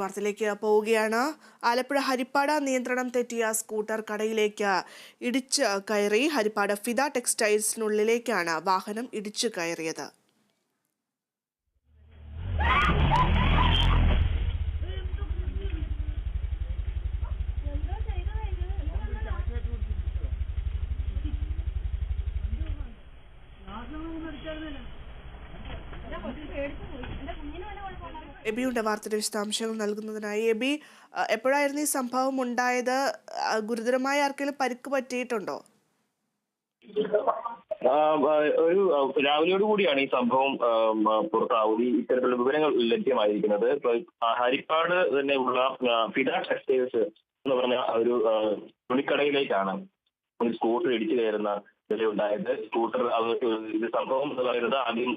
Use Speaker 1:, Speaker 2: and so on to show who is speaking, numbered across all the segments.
Speaker 1: വാർത്തയിലേക്ക് പോവുകയാണ്. ആലപ്പുഴ ഹരിപ്പാട് നിയന്ത്രണം തെറ്റിയ സ്കൂട്ടർ കടയിലേക്ക് ഇടിച്ച് കയറി. ഹരിപ്പാട് ഫിദ ടെക്സ്റ്റൈൽസിനുള്ളിലേക്കാണ് വാഹനം ഇടിച്ചു കയറിയത്. എബിയുടെ വാർത്തയുടെ വിശദാംശങ്ങൾ നൽകുന്നതിനായി എബി എപ്പോഴായിരുന്നു ഈ സംഭവം ഉണ്ടായത്? ഗുരുതരമായ ആർക്കെങ്കിലും പരിക്ക് പറ്റിയിട്ടുണ്ടോ?
Speaker 2: ഒരു രാവിലെയോട് കൂടിയാണ് ഈ സംഭവം പുറത്താവുക ഇത്തരത്തിലുള്ള വിവരങ്ങൾ ലഭ്യമായിരിക്കുന്നത്. ഹരിപ്പാട് തന്നെ ഉള്ള ഫിദ ടെക്സ്റ്റൈൽസ് എന്ന് പറഞ്ഞ ഒരു തുണിക്കടയിലേക്കാണ്. ഒരു സ്കൂട്ടർ ഇടിച്ചു കയറുന്ന നിലയുണ്ടായത്. സ്കൂട്ടർ അത് സംഭവം എന്ന് പറയുന്നത് ആദ്യം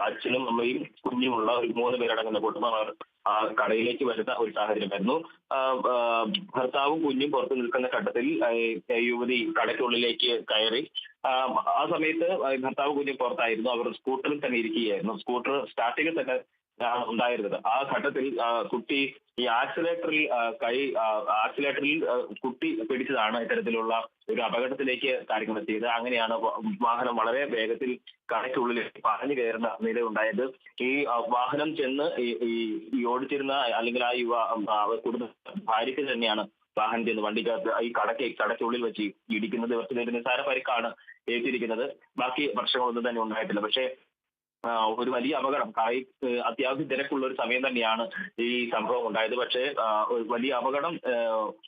Speaker 2: അച്ഛനും അമ്മയും കുഞ്ഞുമുള്ള ഒരു മൂന്ന് പേരടങ്ങുന്ന കുടുംബം അവർ ആ കടയിലേക്ക് വരുന്ന ഒരു സാഹചര്യമായിരുന്നു. ഭർത്താവും കുഞ്ഞും പുറത്തു നിൽക്കുന്ന ഘട്ടത്തിൽ യുവതി കടയ്ക്കുള്ളിലേക്ക് കയറി. ആ, സമയത്ത് ഭർത്താവ് കുഞ്ഞും പുറത്തായിരുന്നു. അവർ സ്കൂട്ടറിൽ തന്നെ ഇരിക്കുകയായിരുന്നു. സ്കൂട്ടർ സ്റ്റാർട്ടിങ്ങിൽ തന്നെ ഉണ്ടായിരുന്നത്. ആ ഘട്ടത്തിൽ കുട്ടി ഈ ആക്സിലേറ്ററിൽ കൈ ആക്സിലേറ്ററിൽ കുട്ടി പിടിച്ചതാണ് ഇത്തരത്തിലുള്ള ഒരു അപകടത്തിലേക്ക് കാര്യങ്ങൾ എത്തിയത്. അങ്ങനെയാണ് വാഹനം വളരെ വേഗത്തിൽ കടയ്ക്കുള്ളിൽ പറഞ്ഞു കയറുന്ന നില ഉണ്ടായത് ഈ വാഹനം ചെന്ന് ഈ ഓടിച്ചിരുന്ന അല്ലെങ്കിൽ ആ യുവ കുടുംബ ഭാര്യയ്ക്ക് തന്നെയാണ് വാഹനം ചെന്ന് വണ്ടിക്കകത്ത് ഈ കടയ്ക്ക് കടയ്ക്കുള്ളിൽ വെച്ച് ഇടിക്കുന്നത്. നിസ്സാര പരിക്കാണ് ഏറ്റിരിക്കുന്നത്. ബാക്കി പ്രശ്നങ്ങളൊന്നും തന്നെ ഉണ്ടായിട്ടില്ല. പക്ഷേ ഒരു വലിയ അപകടം. കായി അത്യാവശ്യം തിരക്കുള്ള ഒരു സമയം തന്നെയാണ് ഈ സംഭവം ഉണ്ടായത്. പക്ഷേ ഒരു വലിയ അപകടം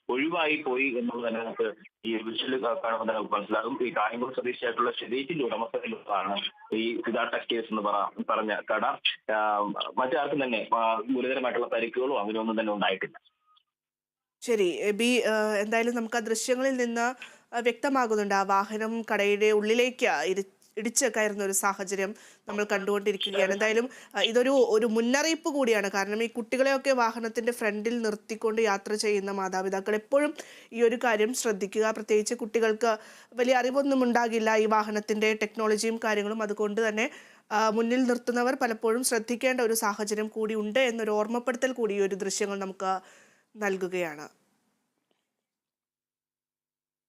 Speaker 2: ഒഴിവായി പോയി എന്നുള്ളത് തന്നെ നമുക്ക് ഈ വിഷ്വൽ കാണുമ്പോൾ തന്നെ മനസ്സിലാകും. ഈ കായംകുളം സ്വദേശിയായിട്ടുള്ള ഷെരീഫിന്റെ ഉടമസ്ഥതയിലുള്ളതാണ് ഈ സിദാ കേസ് എന്ന് പറ- പറഞ്ഞ കട. മറ്റാർക്കും തന്നെ ഗുരുതരമായിട്ടുള്ള പരിക്കുകളോ അങ്ങനെയൊന്നും തന്നെ ഉണ്ടായിട്ടില്ല.
Speaker 1: ശരി. ബി എന്തായാലും നമുക്ക് ആ ദൃശ്യങ്ങളിൽ നിന്ന് വ്യക്തമാകുന്നുണ്ട്. ആ വാഹനം കടയുടെ ഉള്ളിലേക്ക് ഇടി ഇടിച്ച് കയറുന്ന ഒരു സാഹചര്യം നമ്മൾ കണ്ടുകൊണ്ടിരിക്കുകയാണ്. എന്തായാലും ഇതൊരു ഒരു മുന്നറിയിപ്പ് കൂടിയാണ്. കാരണം ഈ കുട്ടികളെയൊക്കെ വാഹനത്തിന്റെ ഫ്രണ്ടിൽ നിർത്തിക്കൊണ്ട് യാത്ര ചെയ്യുന്ന മാതാപിതാക്കൾ എപ്പോഴും ഈ ഒരു കാര്യം ശ്രദ്ധിക്കുക. പ്രത്യേകിച്ച് കുട്ടികൾക്ക് വലിയ അറിവൊന്നും ഉണ്ടാകില്ല ഈ വാഹനത്തിന്റെ ടെക്നോളജിയും കാര്യങ്ങളും. അതുകൊണ്ട് തന്നെ മുന്നിൽ നിർത്തുന്നവർ പലപ്പോഴും ശ്രദ്ധിക്കേണ്ട ഒരു സാഹചര്യം കൂടി ഉണ്ട് എന്നൊരു ഓർമ്മപ്പെടുത്തൽ കൂടി ഈ ഒരു ദൃശ്യങ്ങൾ നമുക്ക് നൽകുകയാണ്.